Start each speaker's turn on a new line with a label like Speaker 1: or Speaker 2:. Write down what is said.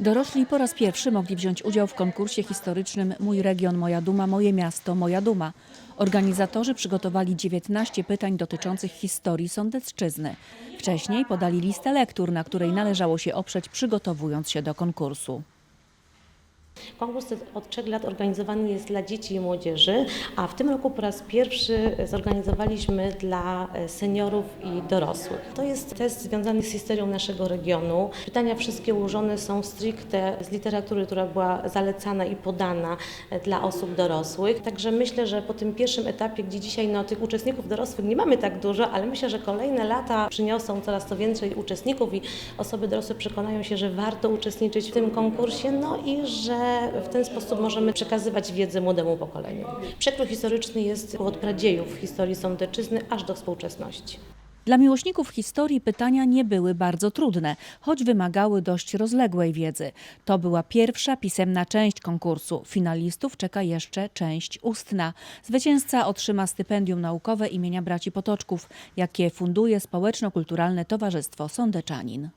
Speaker 1: Dorośli po raz pierwszy mogli wziąć udział w konkursie historycznym Mój region, moja duma, moje miasto, moja duma. Organizatorzy przygotowali 19 pytań dotyczących historii Sądecczyzny. Wcześniej podali listę lektur, na której należało się oprzeć przygotowując się do konkursu.
Speaker 2: Konkurs od trzech lat organizowany jest dla dzieci i młodzieży, a w tym roku po raz pierwszy zorganizowaliśmy dla e, seniorów i dorosłych. To jest test związany z historią naszego regionu. Pytania wszystkie ułożone są stricte z literatury, która była zalecana i podana e, dla osób dorosłych. Także myślę, że po tym pierwszym etapie, gdzie dzisiaj no, tych uczestników dorosłych nie mamy tak dużo, ale myślę, że kolejne lata przyniosą coraz to więcej uczestników i osoby dorosłe przekonają się, że warto uczestniczyć w tym konkursie, no i w ten sposób możemy przekazywać wiedzę młodemu pokoleniu. Przekrój historyczny jest od pradziejów historii Sądeczyzny aż do współczesności.
Speaker 1: Dla miłośników historii pytania nie były bardzo trudne, choć wymagały dość rozległej wiedzy. To była pierwsza pisemna część konkursu. Finalistów czeka jeszcze część ustna. Zwycięzca otrzyma stypendium naukowe imienia braci Potoczków, jakie funduje Społeczno-Kulturalne Towarzystwo Sądeczanin.